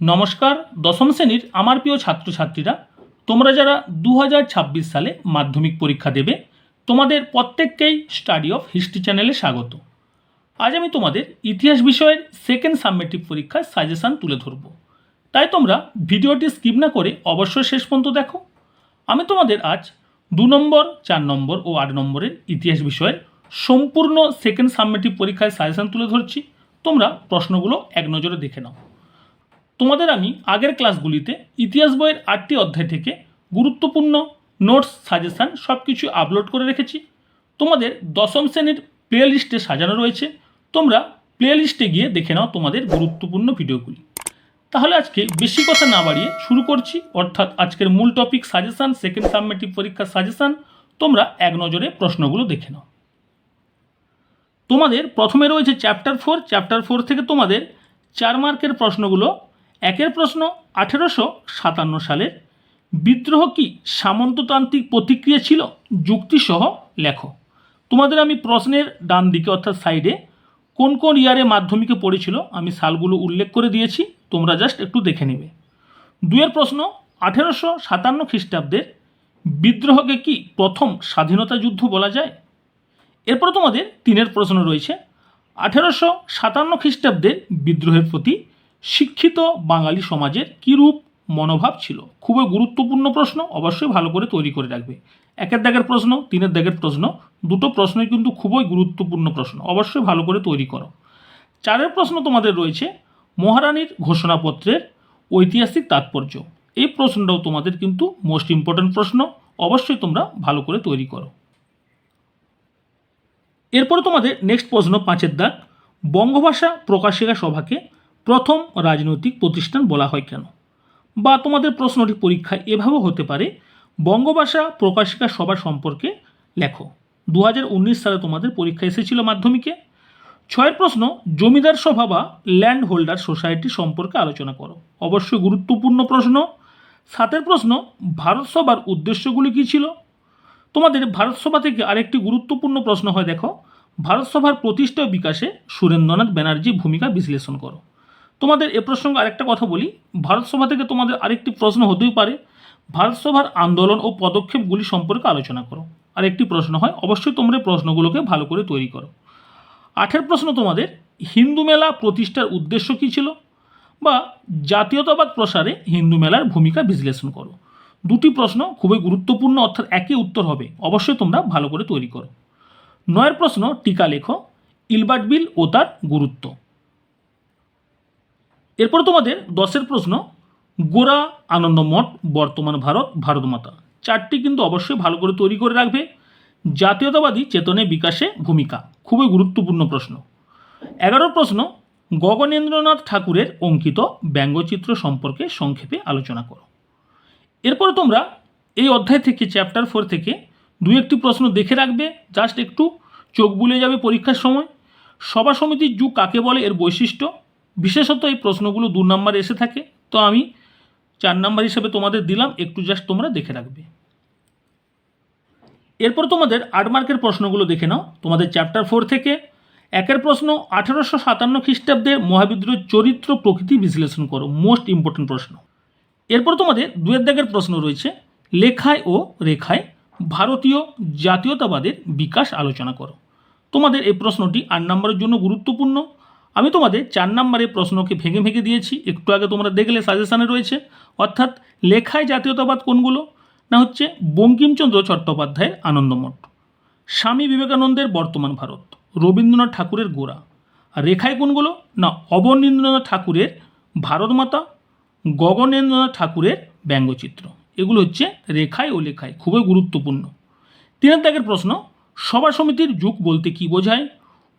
নমস্কার, দশম শ্রেণির আমার প্রিয় ছাত্রছাত্রীরা, তোমরা যারা দু হাজার ছাব্বিশ সালে মাধ্যমিক পরীক্ষা দেবে, তোমাদের প্রত্যেককেই স্টাডি অফ হিস্ট্রি চ্যানেলে স্বাগত। আজ আমি তোমাদের ইতিহাস বিষয়ের সেকেন্ড সাবমেটিভ পরীক্ষার সাজেশান তুলে ধরব। তাই তোমরা ভিডিওটি স্কিপ না করে অবশ্যই শেষ পর্যন্ত দেখো। আমি তোমাদের আজ দু নম্বর, চার নম্বর ও আট নম্বরের ইতিহাস বিষয়ের সম্পূর্ণ সেকেন্ড সাবমেটিভ পরীক্ষায় সাজেশান তুলে ধরছি। তোমরা প্রশ্নগুলো এক নজরে দেখে নাও। তোমাদের আমি আগের ক্লাসগুলিতে ইতিহাস বইয়ের আটটি অধ্যায় থেকে গুরুত্বপূর্ণ নোটস সাজেশান সব কিছু আপলোড করে রেখেছি। তোমাদের দশম শ্রেণির প্লে লিস্টে সাজানো রয়েছে। তোমরা প্লে লিস্টে গিয়ে দেখে নাও তোমাদের গুরুত্বপূর্ণ ভিডিওগুলি তাহলে আজকে বেশি কথা না বাড়িয়ে শুরু করছি। অর্থাৎ আজকের মূল টপিক সাজেশান সেকেন্ড সাবমেটিভ পরীক্ষার সাজেশান তোমরা এক নজরে প্রশ্নগুলো দেখে নাও। তোমাদের প্রথমে রয়েছে চ্যাপ্টার ফোর চ্যাপ্টার ফোর থেকে তোমাদের চার মার্কের প্রশ্নগুলো একের প্রশ্ন, আঠেরোশো সাতান্ন সালের বিদ্রোহ কি সামন্ততান্ত্রিক প্রতিক্রিয়া ছিল? যুক্তিসহ লেখো। তোমাদের আমি প্রশ্নের ডান দিকে অর্থাৎ সাইডে কোন কোন ইয়ারে মাধ্যমিকে পড়েছিল আমি সালগুলো উল্লেখ করে দিয়েছি, তোমরা জাস্ট একটু দেখে নেবে। দুয়ের প্রশ্ন, আঠেরোশো সাতান্ন খ্রিস্টাব্দের বিদ্রোহকে কি প্রথম স্বাধীনতা যুদ্ধ বলা যায়? এরপর তোমাদের তিনের প্রশ্ন রয়েছে, আঠেরোশো সাতান্ন খ্রিস্টাব্দের বিদ্রোহের প্রতি শিক্ষিত বাঙালি সমাজের কীরূপ মনোভাব ছিল? খুবই গুরুত্বপূর্ণ প্রশ্ন, অবশ্যই ভালো করে তৈরি করে রাখবে। একের দাগের প্রশ্ন, তিনের দাগের প্রশ্ন, দুটো প্রশ্নই কিন্তু খুবই গুরুত্বপূর্ণ প্রশ্ন, অবশ্যই ভালো করে তৈরি করো। চারের প্রশ্ন তোমাদের রয়েছে, মহারানীর ঘোষণাপত্রের ঐতিহাসিক তাৎপর্য। এই প্রশ্নটাও তোমাদের কিন্তু মোস্ট ইম্পর্ট্যান্ট প্রশ্ন, অবশ্যই তোমরা ভালো করে তৈরি করো। এরপরে তোমাদের নেক্সট প্রশ্ন, পাঁচের দাগ, বঙ্গভাষা প্রকাশিকা সভাকে প্রথম রাজনৈতিক প্রতিষ্ঠান বলা হয় কেন? বা তোমাদের প্রশ্নটি পরীক্ষায় এভাবেও হতে পারে, বঙ্গভাষা প্রকাশিকা সভা সম্পর্কে লেখো। দু হাজার উনিশ সালে তোমাদের পরীক্ষা এসেছিল মাধ্যমিকে। ছয়ের প্রশ্ন, জমিদার সভা বা ল্যান্ড হোল্ডার সোসাইটি সম্পর্কে আলোচনা করো। অবশ্যই গুরুত্বপূর্ণ প্রশ্ন। সাতের প্রশ্ন, ভারত সভার উদ্দেশ্যগুলি কী ছিল? তোমাদের ভারত সভা থেকে আরেকটি গুরুত্বপূর্ণ প্রশ্ন হয়, দেখো। ভারত সভার প্রতিষ্ঠা বিকাশে সুরেন্দ্রনাথ ব্যানার্জি ভূমিকা বিশ্লেষণ করো। তোমাদের এ প্রসঙ্গে আরেকটা কথা বলি। ভারতসভা থেকে তোমাদের আরেকটি প্রশ্ন হতেই পারে। ভারতসভার আন্দোলন ও পদক্ষেপগুলি সম্পর্কে আলোচনা করো। আর একটি প্রশ্ন হয়, অবশ্যই তোমরা প্রশ্নগুলোকে ভালো করে তৈরি করো। আঠের প্রশ্ন তোমাদের, হিন্দু মেলা প্রতিষ্ঠার উদ্দেশ্য কী ছিল? বা জাতীয়তাবাদ প্রসারে হিন্দু মেলার ভূমিকা বিশ্লেষণ করো। দুটি প্রশ্ন খুবই গুরুত্বপূর্ণ, অর্থাৎ একই উত্তর হবে। অবশ্যই তোমরা ভালো করে তৈরি করো। নয়ের প্রশ্ন টিকা লেখো, ইলবার্ট বিল ও তার গুরুত্ব। এরপর তোমাদের দশের প্রশ্ন গোরা আনন্দমঠ বর্তমান ভারত ভারতমাতা চারটি কিন্তু অবশ্যই ভালো করে তৈরি করে রাখবে। জাতীয়তাবাদী চেতনে বিকাশে ভূমিকা, খুবই গুরুত্বপূর্ণ প্রশ্ন। এগারো প্রশ্ন, গগনেন্দ্রনাথ ঠাকুরের অঙ্কিত ব্যঙ্গচিত্র সম্পর্কে সংক্ষেপে আলোচনা করো। এরপরে তোমরা এই অধ্যায় থেকে চ্যাপ্টার ফোর থেকে দু একটি প্রশ্ন দেখে রাখবে। জাস্ট একটু চোখ বুলে যাবে পরীক্ষার সময়। সভা সমিতির যুগ কাকে বলে, এর বৈশিষ্ট্য। বিশেষত এই প্রশ্নগুলো দু নম্বরে এসে থাকে, তো আমি চার নাম্বার হিসেবে তোমাদের দিলাম, একটু জাস্ট তোমরা দেখে রাখবে। এরপর তোমাদের আট মার্কের প্রশ্নগুলো দেখে নাও। তোমাদের চ্যাপ্টার ফোর থেকে একের প্রশ্ন, আঠারোশো সাতান্ন খ্রিস্টাব্দে মহাবিদ্রোহের চরিত্র প্রকৃতি বিশ্লেষণ করো মোস্ট ইম্পর্টেন্ট প্রশ্ন। এরপর তোমাদের দুয়ের দাগের প্রশ্ন রয়েছে, লেখায় ও রেখায় ভারতীয় জাতীয়তাবাদের বিকাশ আলোচনা করো। তোমাদের এই প্রশ্নটি আট নম্বরের জন্য গুরুত্বপূর্ণ। আমি তোমাদের চার নম্বরের প্রশ্নকে ভেঙে ভেঙে দিয়েছি। একটু আগে তোমরা দেখলে সাজেশানে রয়েছে। অর্থাৎ লেখায় জাতীয়তাবাদ কোনগুলো? না হচ্ছে বঙ্কিমচন্দ্র চট্টোপাধ্যায়ের আনন্দমঠ। স্বামী বিবেকানন্দের বর্তমান ভারত, রবীন্দ্রনাথ ঠাকুরের গোড়া। আর রেখায় কোনগুলো? না, অবনীন্দ্রনাথ ঠাকুরের ভারতমাতা, গগনেন্দ্রনাথ ঠাকুরের ব্যঙ্গচিত্র। এগুলো হচ্ছে রেখায় ও লেখায়, খুবই গুরুত্বপূর্ণ। তিনের দাগের প্রশ্ন, সভা সমিতির যুগ বলতে কি বোঝায়?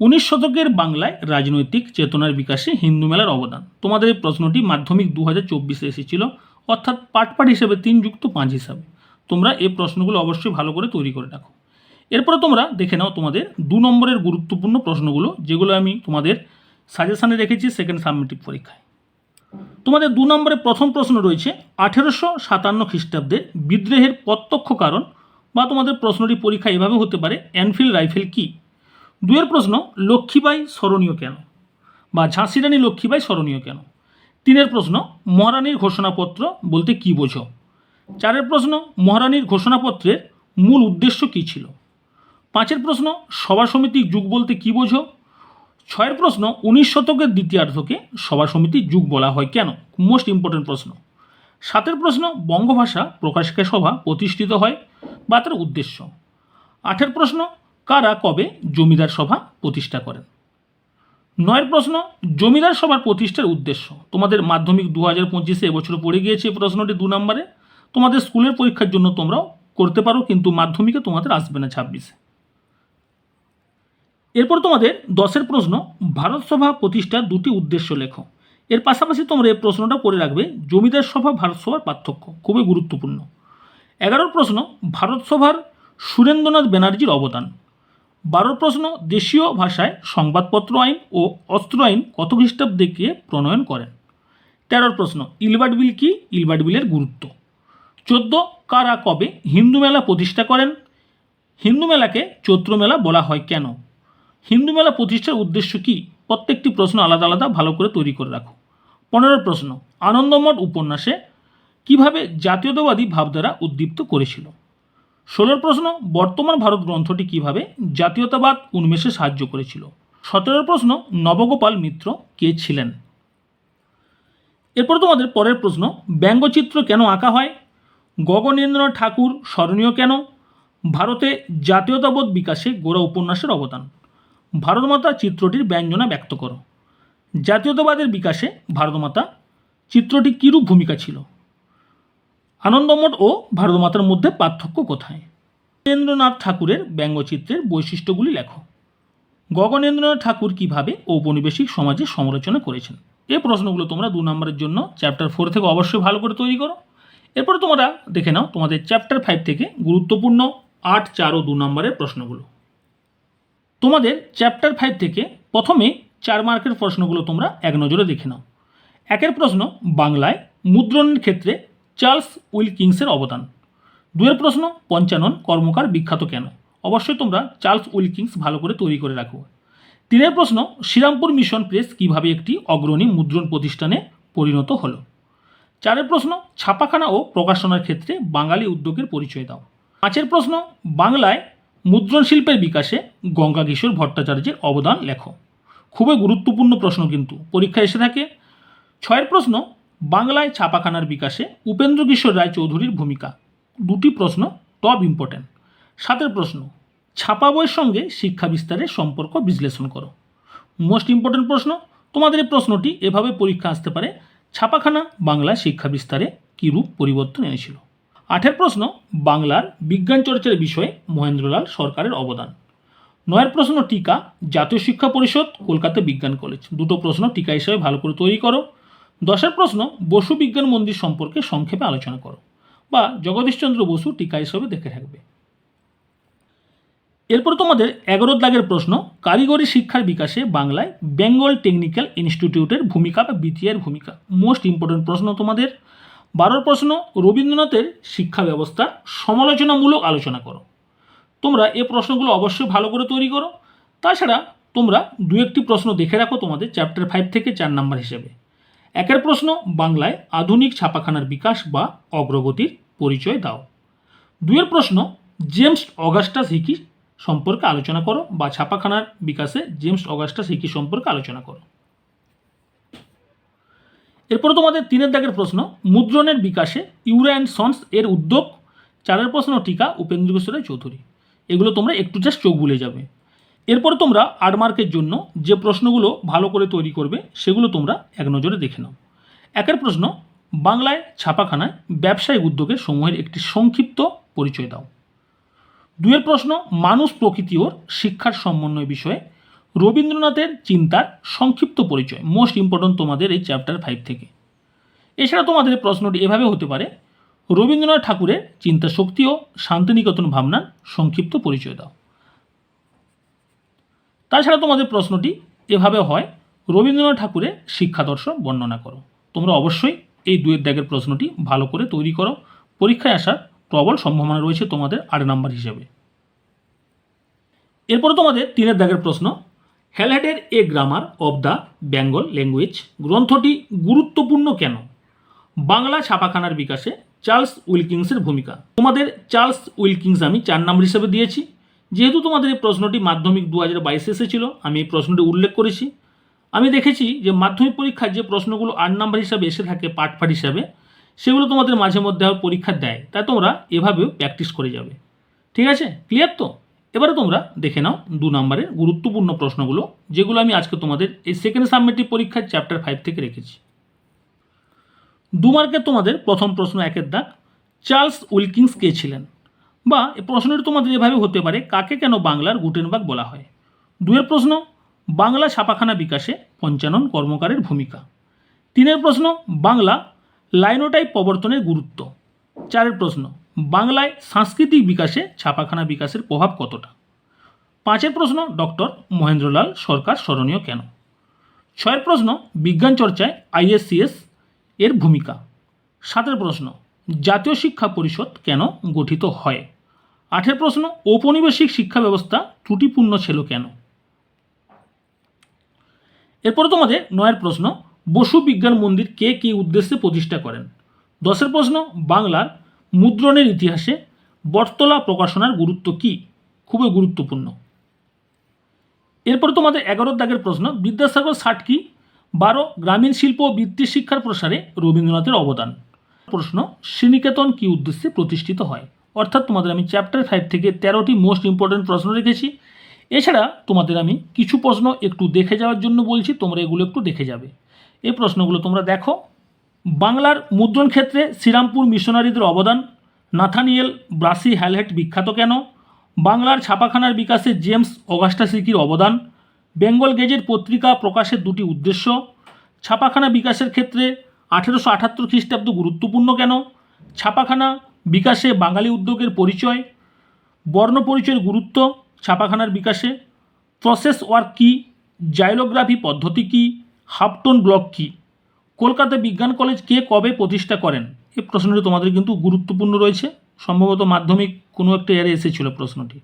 উনিশ শতকের বাংলায় রাজনৈতিক চেতনার বিকাশে হিন্দু মেলার অবদান। তোমাদের এই প্রশ্নটি মাধ্যমিক দু হাজার চব্বিশে এসেছিল, অর্থাৎ পাট পাট হিসেবে তিন যুক্ত পাঁচ হিসাবে। তোমরা এই প্রশ্নগুলো অবশ্যই ভালো করে তৈরি করে রাখো এরপরে তোমরা দেখে নাও তোমাদের দু নম্বরের গুরুত্বপূর্ণ প্রশ্নগুলো, যেগুলো আমি তোমাদের সাজেশানে রেখেছি সেকেন্ড সাবমিটিভ পরীক্ষায়। তোমাদের দু নম্বরে প্রথম প্রশ্ন রয়েছে, আঠেরোশো সাতান্ন খ্রিস্টাব্দের বিদ্রোহের প্রত্যক্ষ কারণ বা তোমাদের প্রশ্নটি পরীক্ষা এভাবে হতে পারে এনফিল্ড রাইফেল কি? দুয়ের প্রশ্ন, লক্ষ্মীবাই স্মরণীয় কেন? বা ঝাঁসি রানী লক্ষ্মীবাই স্মরণীয় কেন? তিনের প্রশ্ন, মহারানীর ঘোষণাপত্র বলতে কী বোঝো? চারের প্রশ্ন, মহারানীর ঘোষণাপত্রের মূল উদ্দেশ্য কী ছিল? পাঁচের প্রশ্ন, সভা সমিতির যুগ বলতে কী বোঝো? ছয়ের প্রশ্ন, উনিশ শতকের দ্বিতীয়ার্ধকে সভা সমিতির যুগ বলা হয় কেন? মোস্ট ইম্পর্টেন্ট প্রশ্ন। সাতের প্রশ্ন, বঙ্গভাষা প্রকাশিকা সভা প্রতিষ্ঠিত হয় বা তার উদ্দেশ্য? আঠের প্রশ্ন কারা কবে জমিদার সভা প্রতিষ্ঠা করেন? নয়ের প্রশ্ন, জমিদার সভার প্রতিষ্ঠার উদ্দেশ্য। তোমাদের মাধ্যমিক দু হাজার পঁচিশে এবছর পড়ে গিয়েছে এই প্রশ্নটি দু নম্বরে। তোমাদের স্কুলের পরীক্ষার জন্য তোমরাও করতে পারো, কিন্তু মাধ্যমিকে তোমাদের আসবে না ছাব্বিশে। এরপর তোমাদের দশের প্রশ্ন, ভারত সভা প্রতিষ্ঠার দুটি উদ্দেশ্য লেখো। এর পাশাপাশি তোমরা এই প্রশ্নটা করে রাখবে, জমিদার সভা, ভারত সভার পার্থক্য। খুবই গুরুত্বপূর্ণ। এগারোর প্রশ্ন, ভারত সভার সুরেন্দ্রনাথ ব্যানার্জির অবদান। বারোর প্রশ্ন, দেশীয় ভাষায় সংবাদপত্র আইন ও অস্ত্র আইন কত খ্রিস্টাব্দে প্রণয়ন করেন? তেরোর প্রশ্ন, ইলবার্ট বিল কি? ইলবার্ট বিলের গুরুত্ব। চোদ্দ, কারা কবে হিন্দু মেলা প্রতিষ্ঠা করেন? হিন্দু মেলাকে চৈত্র মেলা বলা হয় কেন? হিন্দু মেলা প্রতিষ্ঠার উদ্দেশ্য কি? প্রত্যেকটি প্রশ্ন আলাদা আলাদা ভালো করে তৈরি করে রাখো। পনেরো প্রশ্ন, আনন্দমঠ উপন্যাসে কীভাবে জাতীয়তাবাদী ভাবধারা উদ্দীপ্ত করেছিল? ষোলোর প্রশ্ন, বর্তমান ভারত গ্রন্থটি কীভাবে জাতীয়তাবাদ উন্মেষে সাহায্য করেছিল? সতেরোর প্রশ্ন, নবগোপাল মিত্র কে ছিলেন? এরপর তোমাদের পরের প্রশ্ন, ব্যঙ্গচিত্র কেন আঁকা হয়? গগনেন্দ্রনাথ ঠাকুর স্মরণীয় কেন? ভারতে জাতীয়তাবোধ বিকাশে গোড়া উপন্যাসের অবদান। ভারতমাতা চিত্রটির ব্যঞ্জনা ব্যক্ত করো। জাতীয়তাবাদের বিকাশে ভারতমাতা চিত্রটি কীরূপ ভূমিকা ছিল? আনন্দমঠ ও ভারতমাতার মধ্যে পার্থক্য কোথায়? গগনেন্দ্রনাথ ঠাকুরের ব্যঙ্গচিত্রের বৈশিষ্ট্যগুলি লেখো। গগনেন্দ্রনাথ ঠাকুর কীভাবে ঔপনিবেশিক সমাজের সমালোচনা করেছেন? এই প্রশ্নগুলো তোমরা দু নম্বরের জন্য চ্যাপ্টার ফোর থেকে অবশ্যই ভালো করে তৈরি করো। এরপরে তোমরা দেখে নাও তোমাদের চ্যাপ্টার ফাইভ থেকে গুরুত্বপূর্ণ আট, চার ও দু নম্বরের প্রশ্নগুলো। তোমাদের চ্যাপ্টার ফাইভ থেকে প্রথমে চার মার্কের প্রশ্নগুলো তোমরা এক নজরে দেখে নাও। একের প্রশ্ন, বাংলায় মুদ্রণের ক্ষেত্রে চার্লস উইলকিংসের অবদান। দুয়ের প্রশ্ন, পঞ্চানন কর্মকার বিখ্যাত কেন? অবশ্যই তোমরা চার্লস উইলকিংস ভালো করে তৈরি করে রাখো। তিনের প্রশ্ন, শ্রীরামপুর মিশন প্রেস কীভাবে একটি অগ্রণী মুদ্রণ প্রতিষ্ঠানে পরিণত হলো? চারের প্রশ্ন, ছাপাখানা ও প্রকাশনার ক্ষেত্রে বাঙালি উদ্যোগের পরিচয় দাও। পাঁচের প্রশ্ন, বাংলায় মুদ্রণ শিল্পের বিকাশে গঙ্গা কিশোর ভট্টাচার্যের অবদান লেখো। খুবই গুরুত্বপূর্ণ প্রশ্ন কিন্তু, পরীক্ষায় এসে থাকে। ছয়ের প্রশ্ন বাংলায় ছাপাখানার বিকাশে উপেন্দ্র কিশোর রায় চৌধুরীর ভূমিকা। দুটি প্রশ্ন টপ ইম্পর্ট্যান্ট সাতের প্রশ্ন, ছাপা বইয়ের সঙ্গে শিক্ষা বিস্তারের সম্পর্ক বিশ্লেষণ করো। মোস্ট ইম্পর্ট্যান্ট প্রশ্ন, তোমাদের এই প্রশ্নটি এভাবে পরীক্ষা আসতে পারে, ছাপাখানা বাংলা শিক্ষা বিস্তারে কী রূপ পরিবর্তন এনেছিল? আঠের প্রশ্ন, বাংলার বিজ্ঞান চর্চার বিষয়ে মহেন্দ্রলাল সরকারের অবদান। নয়ের প্রশ্ন, টিকা জাতীয় শিক্ষা পরিষদ, কলকাতা বিজ্ঞান কলেজ। দুটো প্রশ্ন টিকা হিসাবে ভালো করে তৈরি করো। দশের প্রশ্ন, বসু বিজ্ঞান মন্দির সম্পর্কে সংক্ষেপে আলোচনা করো বা জগদীশচন্দ্র বসু টিকা হিসাবে দেখে থাকবে। এরপর তোমাদের এগারো দাগের প্রশ্ন, কারিগরি শিক্ষার বিকাশে বাংলায় বেঙ্গল টেকনিক্যাল ইনস্টিটিউটের ভূমিকা বা বিটিআর ভূমিকা। মোস্ট ইম্পর্টেন্ট প্রশ্ন তোমাদের। বারোর প্রশ্ন, রবীন্দ্রনাথের শিক্ষা ব্যবস্থার সমালোচনামূলক আলোচনা করো। তোমরা এ প্রশ্নগুলো অবশ্যই ভালো করে তৈরি করো। তাছাড়া তোমরা দু একটি প্রশ্ন দেখে রাখো তোমাদের চ্যাপ্টার ফাইভ থেকে চার নাম্বার হিসেবে। একের প্রশ্ন, বাংলায় আধুনিক ছাপাখানার বিকাশ বা অগ্রগতির পরিচয় দাও। দুয়ের প্রশ্ন, জেমস অগাস্টাস হিকি সম্পর্কে আলোচনা করো বা ছাপাখানার বিকাশে জেমস অগাস্টাস হিকি সম্পর্কে আলোচনা করো? এরপরে তোমাদের তিনের দাগের প্রশ্ন, মুদ্রণের বিকাশে ইউরা অ্যান্ড সন্স এর উদ্যোগ। চারের প্রশ্ন, টিকা উপেন্দ্র চৌধুরী। এগুলো তোমরা একটু জাস্ট চোখ বুলে যাবে। এরপর তোমরা আট মার্কের জন্য যে প্রশ্নগুলো ভালো করে তৈরি করবে, সেগুলো তোমরা এক নজরে দেখে নাও। একের প্রশ্ন, বাংলায় ছাপাখানায় ব্যবসায়িক উদ্যোগের সমূহের একটি সংক্ষিপ্ত পরিচয় দাও। দুয়ের প্রশ্ন, মানুষ প্রকৃতি ওর শিক্ষার সমন্বয় বিষয়ে রবীন্দ্রনাথের চিন্তার সংক্ষিপ্ত পরিচয় মোস্ট ইম্পর্ট্যান্ট তোমাদের এই চ্যাপ্টার ফাইভ থেকে। এছাড়া তোমাদের প্রশ্নটি এভাবে হতে পারে, রবীন্দ্রনাথ ঠাকুরের চিন্তা শক্তি ও শান্তিনিকেতন ভাবনার সংক্ষিপ্ত পরিচয় দাও। তাছাড়া তোমাদের প্রশ্নটি এভাবে হয়, রবীন্দ্রনাথ ঠাকুরের শিক্ষাদর্শ বর্ণনা করো। তোমরা অবশ্যই এই দুয়ের দাগের প্রশ্নটি ভালো করে তৈরি করো। পরীক্ষায় আসার প্রবল সম্ভাবনা রয়েছে তোমাদের আট নাম্বার হিসেবে। এরপরে তোমাদের তিনের দাগের প্রশ্ন হ্যালহেডের a grammar of the Bengal language গ্রন্থটি গুরুত্বপূর্ণ কেন? বাংলা ছাপাখানার বিকাশে চার্লস উইলকিংসের ভূমিকা। তোমাদের চার্লস উইলকিংস আমি চার নাম্বার হিসেবে দিয়েছি। যেহেতু তোমাদের এই প্রশ্নটি মাধ্যমিক দু হাজার বাইশে এসেছিল, আমি এই প্রশ্নটি উল্লেখ করেছি। আমি দেখেছি যে মাধ্যমিক পরীক্ষার যে প্রশ্নগুলো আট নাম্বার হিসাবে এসে থাকে পাট পাট হিসাবে, সেগুলো তোমাদের মাঝে মধ্যে আবার পরীক্ষা দেয়। তাই তোমরা এভাবেও প্র্যাকটিস করে যাবে। ঠিক আছে? ক্লিয়ার তো? এবারে তোমরা দেখে নাও দু নম্বরের গুরুত্বপূর্ণ প্রশ্নগুলো, যেগুলো আমি আজকে তোমাদের এই সেকেন্ড সাবমিটিভ পরীক্ষার চ্যাপ্টার ফাইভ থেকে রেখেছি। দু মার্কের তোমাদের প্রথম প্রশ্ন একের দাগ, চার্লস উইলকিংস কে ছিলেন? বা প্রশ্নটি তোমাদের এভাবে হতে পারে, কাকে কেন বাংলার গুটেনবাগ বলা হয়? দুয়ের প্রশ্ন, বাংলা ছাপাখানা বিকাশে পঞ্চানন কর্মকারের ভূমিকা। তিনের প্রশ্ন, বাংলা লাইনোটাইপ প্রবর্তনের গুরুত্ব। চারের প্রশ্ন, বাংলায় সাংস্কৃতিক বিকাশে ছাপাখানা বিকাশের প্রভাব কতটা? পাঁচের প্রশ্ন, ডক্টর মহেন্দ্রলাল সরকার স্মরণীয় কেন? ছয়ের প্রশ্ন, বিজ্ঞান চর্চায় আইএসসিএস এর ভূমিকা। সাতের প্রশ্ন জাতীয় শিক্ষা পরিষদ কেন গঠিত হয়? আঠের প্রশ্ন, ঔপনিবেশিক শিক্ষা ব্যবস্থা ত্রুটিপূর্ণ ছিল কেন? এরপরে তোমাদের নয়ের প্রশ্ন, বসু বিজ্ঞান মন্দির কে কী উদ্দেশ্যে প্রতিষ্ঠা করেন? দশের প্রশ্ন, বাংলার মুদ্রণের ইতিহাসে বটতলা প্রকাশনার গুরুত্ব কী? খুবই গুরুত্বপূর্ণ। এরপরে তোমাদের এগারো দাগের প্রশ্ন, বিদ্যাসাগর ষাট কি? বারো, গ্রামীণ শিল্প ও বৃত্তি শিক্ষার প্রসারে রবীন্দ্রনাথের অবদান। প্রশ্ন শ্রীনিকেতন কি উদ্দেশ্যে প্রতিষ্ঠিত হয়? অর্থাৎ তোমাদের আমি চ্যাপ্টার ফাইভ থেকে তেরোটি মোস্ট ইম্পর্ট্যান্ট প্রশ্ন রেখেছি। এছাড়া তোমাদের আমি কিছু প্রশ্ন একটু দেখে যাওয়ার জন্য বলছি, তোমরা এগুলো একটু দেখে যাবে। এই প্রশ্নগুলো তোমরা দেখো। বাংলার মুদ্রণ ক্ষেত্রে শ্রীরামপুর মিশনারিদের অবদান, নাথানিয়েল ব্রাসি হ্যালহেট বিখ্যাত কেন? বাংলার ছাপাখানার বিকাশে জেমস অগাস্টা সিকির অবদান, বেঙ্গল গেজেট পত্রিকা প্রকাশের দুটি উদ্দেশ্য, ছাপাখানা বিকাশের ক্ষেত্রে আঠেরোশো আঠাত্তর খ্রিস্টাব্দ গুরুত্বপূর্ণ কেন? ছাপাখানা বিকাশে বাঙালি উদ্যোগের পরিচয়। বর্ণ পরিচয়ের গুরুত্ব ছাপাখানার বিকাশে। প্রসেস ওয়ার্ক কী? জাইলোগ্রাফি পদ্ধতি কী? হাফটন ব্লক কী? কলকাতা বিজ্ঞান কলেজ কে কবে প্রতিষ্ঠা করেন? এই প্রশ্নটি তোমাদের কিন্তু গুরুত্বপূর্ণ রয়েছে। সম্ভবত মাধ্যমিক কোনো একটা এয়ারে এসেছিল প্রশ্নটি।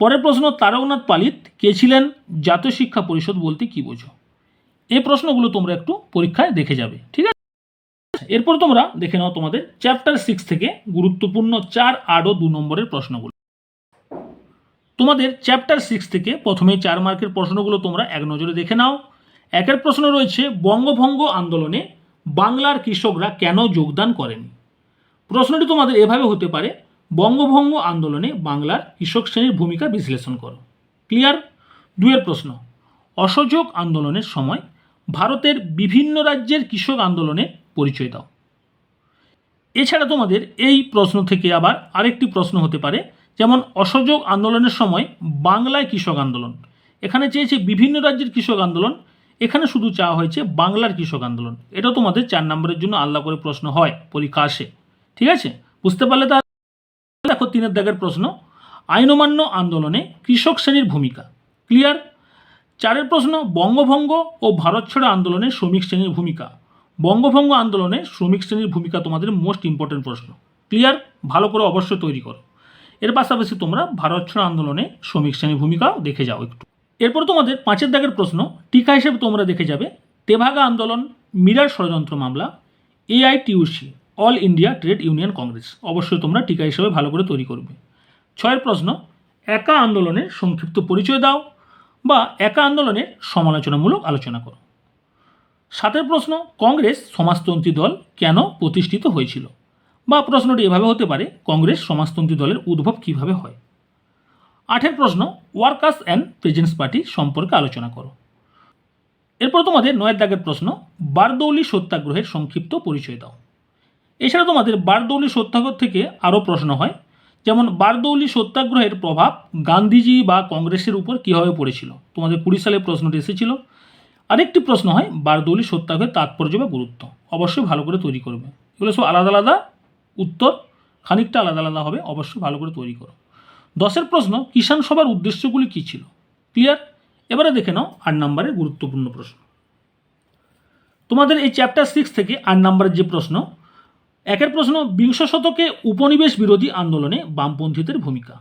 পরের প্রশ্ন, তারকনাথ পালিত কে ছিলেন জাতীয় শিক্ষা পরিষদ বলতে কী বোঝো? এই প্রশ্নগুলো তোমরা একটু পরীক্ষায় দেখে যাবে, ঠিক আছে? এরপর তোমরা দেখে নাও তোমাদের চ্যাপ্টার সিক্স থেকে গুরুত্বপূর্ণ চার আট ও দু নম্বরের প্রশ্নগুলো। তোমাদের চ্যাপ্টার সিক্স থেকে প্রথমেই চার মার্কের প্রশ্নগুলো তোমরা এক নজরে দেখে নাও। একের প্রশ্ন রয়েছে, বঙ্গভঙ্গ আন্দোলনে বাংলার কৃষকরা কেন যোগদান করেনি? প্রশ্নটি তোমাদের এভাবে হতে পারে, বঙ্গভঙ্গ আন্দোলনে বাংলার কৃষক শ্রেণির ভূমিকা বিশ্লেষণ করো। ক্লিয়ার? দুয়ের প্রশ্ন, অসহযোগ আন্দোলনের সময় ভারতের বিভিন্ন রাজ্যের কৃষক আন্দোলনে পরিচয় দাও। এছাড়া তোমাদের এই প্রশ্ন থেকে আবার আরেকটি প্রশ্ন হতে পারে, যেমন অসহযোগ আন্দোলনের সময় বাংলায় কৃষক আন্দোলন। এখানে চেয়েছে বিভিন্ন রাজ্যের কৃষক আন্দোলন, এখানে শুধু চাওয়া হয়েছে বাংলার কৃষক আন্দোলন। এটা তোমাদের চার নম্বরের জন্য আলাদা করে প্রশ্ন হয় পরীক্ষা আসে। ঠিক আছে? বুঝতে পারলে তা দেখো তিনের দাগের প্রশ্ন। আইন অমান্য আন্দোলনে কৃষক শ্রেণির ভূমিকা। ক্লিয়ার? চারের প্রশ্ন, বঙ্গভঙ্গ ও ভারত ছাড়ো আন্দোলনে শ্রমিক শ্রেণির ভূমিকা। বঙ্গভঙ্গ আন্দোলনে শ্রমিক শ্রেণির ভূমিকা তোমাদের মোস্ট ইম্পর্টেন্ট প্রশ্ন। ক্লিয়ার ভালো করে অবশ্যই তৈরি করো। এর পাশাপাশি তোমরা ভারত ছাড়ো আন্দোলনে শ্রমিক শ্রেণির ভূমিকা দেখে যাও একটু। এরপর তোমাদের পাঁচের দাগের প্রশ্ন, টিকা হিসেবে তোমরা দেখে যাবে, তেভাগা আন্দোলন, মিরার ষড়যন্ত্র মামলা, AITUC, all India trade union congress. অবশ্যই তোমরা টিকা হিসেবে ভালো করে তৈরি করবে। ছয়ের প্রশ্ন, একা আন্দোলনের সংক্ষিপ্ত পরিচয় দাও বা একা আন্দোলনের সমালোচনামূলক আলোচনা করো। সাতের প্রশ্ন, কংগ্রেস সমাজতন্ত্রী দল কেন প্রতিষ্ঠিত হয়েছিল? বা প্রশ্নটি এভাবে হতে পারে, কংগ্রেস সমাজতন্ত্রী দলের উদ্ভব কীভাবে হয়? আঠের প্রশ্ন, ওয়ার্কার্স অ্যান্ড প্রেজেন্স পার্টি সম্পর্কে আলোচনা করো। এরপর তোমাদের নয়ের দাগের প্রশ্ন, বারদৌলি সত্যাগ্রহের সংক্ষিপ্ত পরিচয় দাও। এছাড়া তোমাদের বারদৌলি সত্যাগ্রহ থেকে আরও প্রশ্ন হয় যেমন বারদৌলি সত্যাগ্রহের প্রভাব গান্ধীজি বা কংগ্রেসের উপর কীভাবে পড়েছিল? তোমাদের কুড়ি সালে প্রশ্নটি এসেছিল। আরেকটি প্রশ্ন হয়, বারদৌলি সত্যাগ্রহের তাৎপর্য বা গুরুত্ব? অবশ্যই ভালো করে তৈরি করবে। এগুলো সব আলাদা আলাদা, উত্তর খানিকটা আলাদা আলাদা হবে, অবশ্যই ভালো করে তৈরি করো। দশের প্রশ্ন, কিষাণ সভার উদ্দেশ্যগুলি কী ছিল? ক্লিয়ার? এবারে দেখে নাও আট নম্বরের গুরুত্বপূর্ণ প্রশ্ন। তোমাদের এই চ্যাপ্টার সিক্স থেকে আট নম্বরের যে প্রশ্ন একের প্রশ্ন, বিংশ শতকে উপনিবেশ বিরোধী আন্দোলনে বামপন্থীদের ভূমিকা।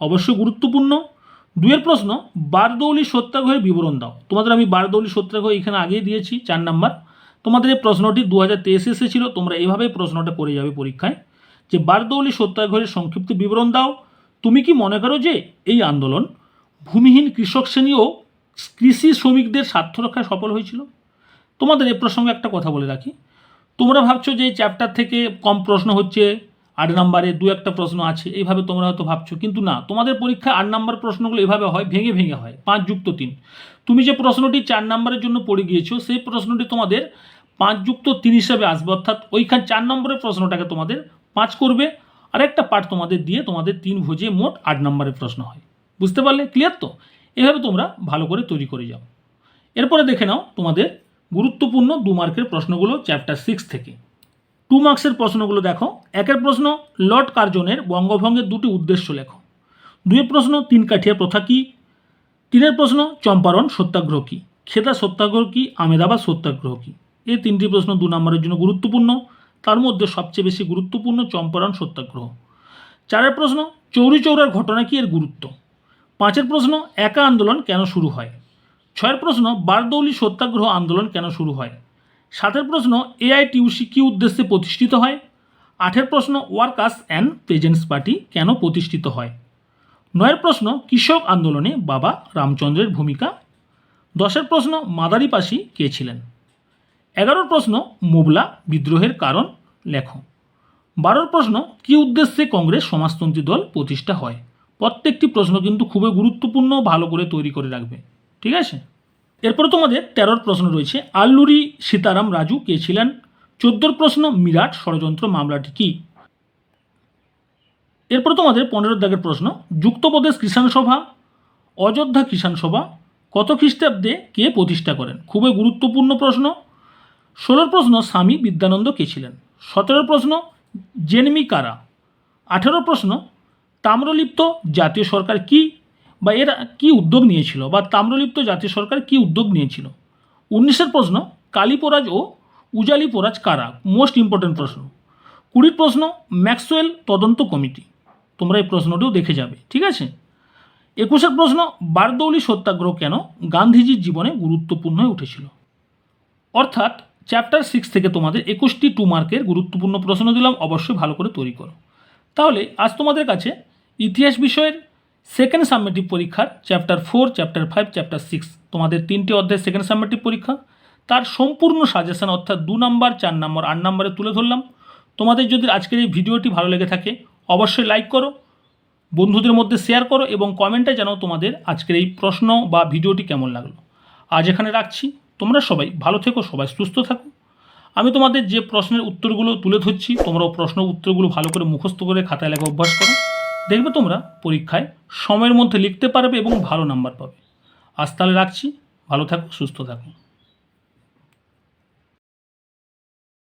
অবশ্য গুরুত্বপূর্ণ। দুয়ের প্রশ্ন, বারদৌলি সত্যাগ্রহের বিবরণ দাও। তোমাদের আমি বারদৌলি সত্যাগ্রহ এখানে আগেই দিয়েছি, চার নাম্বার। তোমাদের এই প্রশ্নটি দু হাজার তেইশে এসেছিল তোমরা এইভাবেই প্রশ্নটা করে যাবে পরীক্ষায়। যে বারদৌলি সত্যাগ্রহের সংক্ষিপ্ত বিবরণ দাও, তুমি কি মনে করো যে এই আন্দোলন ভূমিহীন কৃষক শ্রেণি ও কৃষি শ্রমিকদের স্বার্থ রক্ষায় সফল হয়েছিল? তোমাদের এ প্রসঙ্গে একটা কথা বলে রাখি। তোমরা ভাবছ যে এই চ্যাপ্টার থেকে কম প্রশ্ন হচ্ছে, আট নাম্বারে দু একটা প্রশ্ন আছে, এইভাবে তোমরা হয়তো ভাবছ, কিন্তু না, তোমাদের পরীক্ষায় আট নাম্বার প্রশ্নগুলো এভাবে হয়, ভেঙে ভেঙে হয়, পাঁচ যুক্ত তিন। তুমি যে প্রশ্নটি চার নাম্বারের জন্য পড়ে গিয়েছো, সেই প্রশ্নটি তোমাদের পাঁচ যুক্ত তিন হিসাবে আসবে, অর্থাৎ ওইখান চার নম্বরের প্রশ্নটাকে তোমাদের পাঁচ করবে আর একটা পার্ট তোমাদের দিয়ে তোমাদের তিন ভোজে মোট আট নম্বরের প্রশ্ন হয়। বুঝতে পারলে ক্লিয়ার তো? এভাবে তোমরা ভালো করে তৈরি করে যাও। এরপরে দেখে নাও তোমাদের গুরুত্বপূর্ণ দু মার্কের প্রশ্নগুলো চ্যাপ্টার সিক্স থেকে। টু মার্কসের প্রশ্নগুলো দেখো। একের প্রশ্ন, লর্ড কার্জনের বঙ্গভঙ্গের দুটি উদ্দেশ্য লেখো। দুয়ের প্রশ্ন, তিন কাঠিয়া প্রথা কী? তিনের প্রশ্ন, চম্পারণ সত্যাগ্রহ কী? খেতা সত্যাগ্রহ কী? আমেদাবাদ সত্যাগ্রহ কী? এই তিনটি প্রশ্ন দু নম্বরের জন্য গুরুত্বপূর্ণ। তার মধ্যে সবচেয়ে বেশি গুরুত্বপূর্ণ চম্পারণ সত্যাগ্রহ। চারের প্রশ্ন, চৌরি চৌরার ঘটনা কি এর গুরুত্ব? পাঁচের প্রশ্ন, একা আন্দোলন কেন শুরু হয়? ছয়ের প্রশ্ন, বারদৌলি সত্যাগ্রহ আন্দোলন কেন শুরু হয়? সাতের প্রশ্ন, এআইটিউসি কী উদ্দেশ্যে প্রতিষ্ঠিত হয়? আঠের প্রশ্ন, ওয়ার্কার্স অ্যান্ড পেজেন্টস পার্টি কেন প্রতিষ্ঠিত হয়? নয়ের প্রশ্ন, কৃষক আন্দোলনে বাবা রামচন্দ্রের ভূমিকা? দশের প্রশ্ন, মাদারিপাশি কে ছিলেন? এগারোর প্রশ্ন, মোবলা বিদ্রোহের কারণ? লেখো। বারোর প্রশ্ন, কী উদ্দেশ্যে কংগ্রেস সমাজতন্ত্রী দল প্রতিষ্ঠা হয়? প্রত্যেকটি প্রশ্ন কিন্তু খুবই গুরুত্বপূর্ণ, ভালো করে তৈরি করে রাখবে। ঠিক আছে? এরপরে তোমাদের তেরোর প্রশ্ন রয়েছে, আল্লুরি সীতারাম রাজু কে ছিলেন? চোদ্দোর প্রশ্ন মিরাট ষড়যন্ত্র মামলাটি কী? এরপর তোমাদের পনেরো দাগের প্রশ্ন, যুক্তপ্রদেশ কিষাণ সভা, অযোধ্যা কিষাণ সভা কত খ্রিস্টাব্দে কে প্রতিষ্ঠা করেন? খুবই গুরুত্বপূর্ণ প্রশ্ন। ষোলোর প্রশ্ন, স্বামী বিদ্যানন্দ কে ছিলেন? সতেরোর প্রশ্ন, জেনমি কারা? আঠেরো প্রশ্ন, তাম্রলিপ্ত জাতীয় সরকার কি বা এরা কি উদ্যোগ নিয়েছিল বা তাম্রলিপ্ত জাতীয় সরকার কি উদ্যোগ নিয়েছিল? উনিশের প্রশ্ন, কালীপরাজ ও উজালিপরাজ কারা? মোস্ট ইম্পর্ট্যান্ট প্রশ্ন। কুড়ির প্রশ্ন, ম্যাক্সওয়েল তদন্ত কমিটি। তোমরা এই প্রশ্নটিও দেখে যাবে, ঠিক আছে? একুশের প্রশ্ন, বারদৌলি সত্যাগ্রহ কেন গান্ধীজির জীবনে গুরুত্বপূর্ণ হয়ে উঠেছিল? অর্থাৎ, চ্যাপ্টার সিক্স থেকে তোমাদের একুশটি টু মার্কের গুরুত্বপূর্ণ প্রশ্ন দিলাম, অবশ্যই ভালো করে তৈরি করো। তাহলে, আজ তোমাদের কাছে ইতিহাস বিষয়ের সেকেন্ড সাবমেটিভ পরীক্ষার chapter four, chapter five, chapter six. তোমাদের তিনটি অধ্যায় সেকেন্ড সাবমেটিভ পরীক্ষা। তার সম্পূর্ণ সাজেশন অর্থাৎ দু নম্বর, চার নম্বর, আট নম্বরে তুলে ধরলাম। তোমাদের যদি আজকের এই ভিডিওটি ভালো লেগে থাকে, অবশ্যই লাইক করো, বন্ধুদের মধ্যে শেয়ার করো এবং কমেন্টে জানাও তোমাদের আজকের এই প্রশ্ন বা ভিডিওটি কেমন লাগল। আজ এখানে রাখছি। তোমরা সবাই ভালো থেকো, সবাই সুস্থ থাকো। আমি তোমাদের যে প্রশ্নের উত্তরগুলো তুলে ধরছি, তোমরাও প্রশ্ন উত্তরগুলো ভালো করে মুখস্থ করে খাতায় লেখা অভ্যাস করো। দেখবে তোমরা পরীক্ষায় সময়ের মধ্যে লিখতে পারবে এবং ভালো নাম্বার পাবে। আজ তাহলে রাখছি। ভালো থাকো, সুস্থ থাকো।